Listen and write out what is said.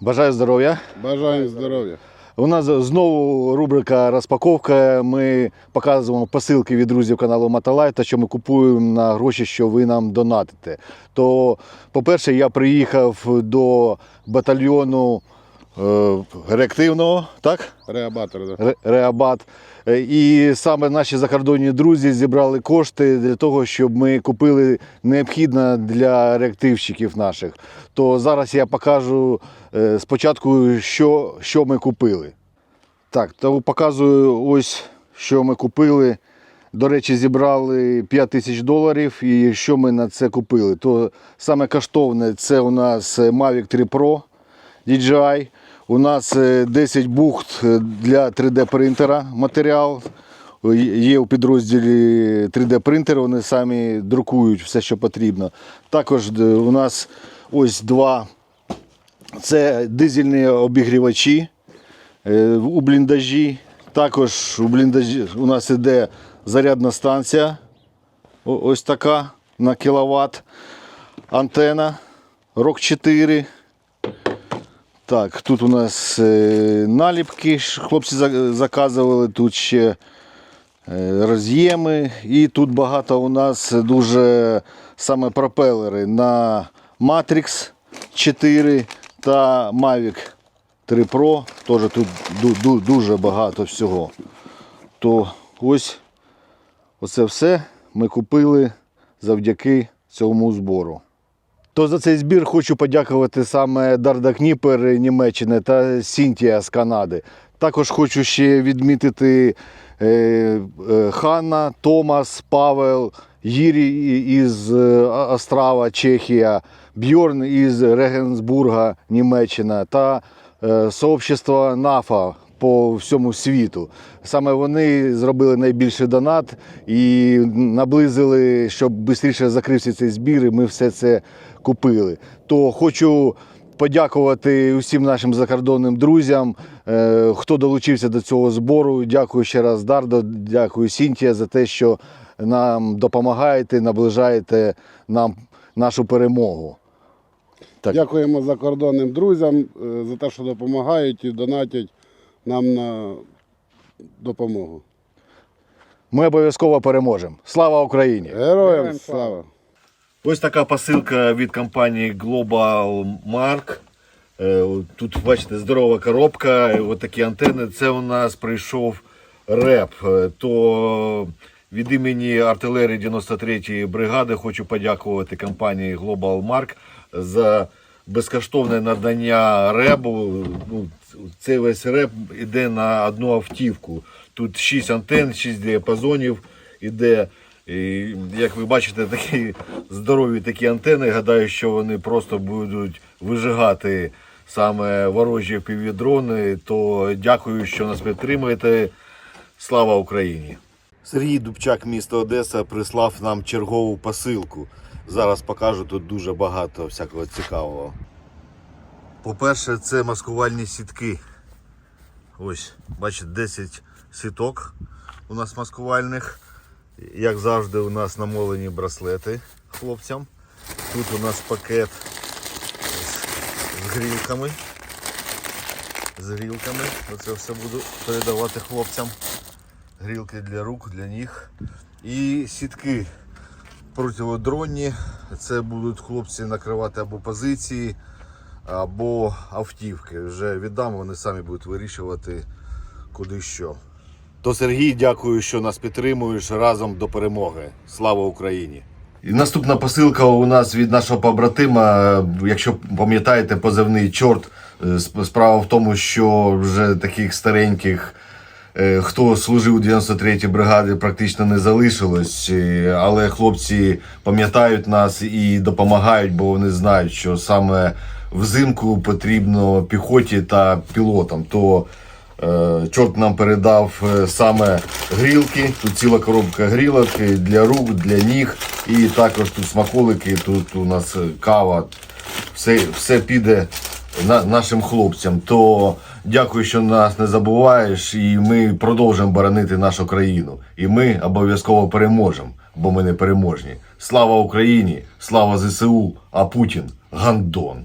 Бажаю здоров'я. Бажаю здоров'я. У нас знову рубрика розпаковка. Ми показуємо посилки від друзів каналу Маталай, та що ми купуємо на гроші, що ви нам донатите. То, по-перше, я приїхав до батальйону реактивного, так? Реабатор. Да. Реабат. Е, І саме наші закордонні друзі зібрали кошти для того, щоб ми купили необхідне для реактивщиків наших. То зараз я покажу е, спочатку, що, що ми купили. Так, то показую ось, що ми купили. До речі, зібрали 5 тисяч доларів. І що ми на це купили? То саме коштовне це у нас Mavic 3 Pro DJI. У нас е, 10 бухт е, для 3D принтера матеріал. Є у підрозділі 3D принтер, вони самі друкують все, що потрібно. Також е, у нас ось два це дизельні обігрівачі е, у бліндажі. Також у бліндажі у нас іде зарядна станція. Ось така на кіловат. Антена ROG 4. Так, тут у нас е, наліпки, хлопці заказували, тут ще е, роз'єми. І тут багато у нас дуже саме пропелери на Matrix 4 та Mavic 3 Pro. Теж тут ду- ду- дуже багато всього. То ось оце все ми купили завдяки цьому збору. То за цей збір хочу подякувати саме Дарда Кніпер Німеччини та Сінтія з Канади. Також хочу ще відмітити е, е, Ханна, Томас, Павел, Їрі із е, Острава, Чехія, Бьорн із Регенсбурга, Німеччина та сообщество НАФА по всьому світу. Саме вони зробили найбільший донат і наблизили, щоб швидше закрився цей збір, і ми все це купили. То хочу подякувати усім нашим закордонним друзям, е, хто долучився до цього збору. Дякую ще раз, Дардо, дякую Сінтія за те, що нам допомагаєте, наближаєте нам нашу перемогу. Так. Дякуємо закордонним друзям е, за те, що допомагають і донатять нам на допомогу. Ми обов'язково переможемо. Слава Україні! Героям слава! Ось така посилка від компанії Global Mark. Е, Тут, бачите, здорова коробка, ось такі антени. Це у нас прийшов реп. Е, То від імені артилерії 93-ї бригади хочу подякувати компанії Global Mark за безкоштовне надання ребу. Ну, Цей весь реп іде на одну автівку. Тут 6 антен, 6 діапазонів іде. І, як ви бачите, такі здорові такі антени. Гадаю, що вони просто будуть вижигати саме ворожі півдрони. То дякую, що нас підтримуєте. Слава Україні! Сергій Дубчак, місто Одеса, прислав нам чергову посилку. Зараз покажу тут дуже багато всякого цікавого. По-перше, це маскувальні сітки. Ось, бачите, 10 сіток у нас маскувальних. Як завжди, у нас намолені браслети хлопцям. Тут у нас пакет з, грілками. З грілками. Оце все буду передавати хлопцям. Грілки для рук, для ніг. І сітки противодронні. Це будуть хлопці накривати або позиції, або автівки. Вже віддам, вони самі будуть вирішувати, куди що. То Сергій, дякую, що нас підтримуєш разом до перемоги. Слава Україні! І наступна посилка у нас від нашого побратима. Якщо пам'ятаєте, позивний чорт. Е, Справа в тому, що вже таких стареньких, хто служив у 93-й бригаді, практично не залишилось. Е, Але хлопці пам'ятають нас і допомагають, бо вони знають, що саме взимку потрібно піхоті та пілотам. То Е, Чорт нам передав е, саме грілки. Тут ціла коробка грілок е, для рук, для ніг. І також тут смаколики, тут у нас е, кава. Все, все піде на, нашим хлопцям. То дякую, що нас не забуваєш, і ми продовжимо боронити нашу країну. І ми обов'язково переможемо, бо ми не переможні. Слава Україні! Слава ЗСУ! А Путін гандон!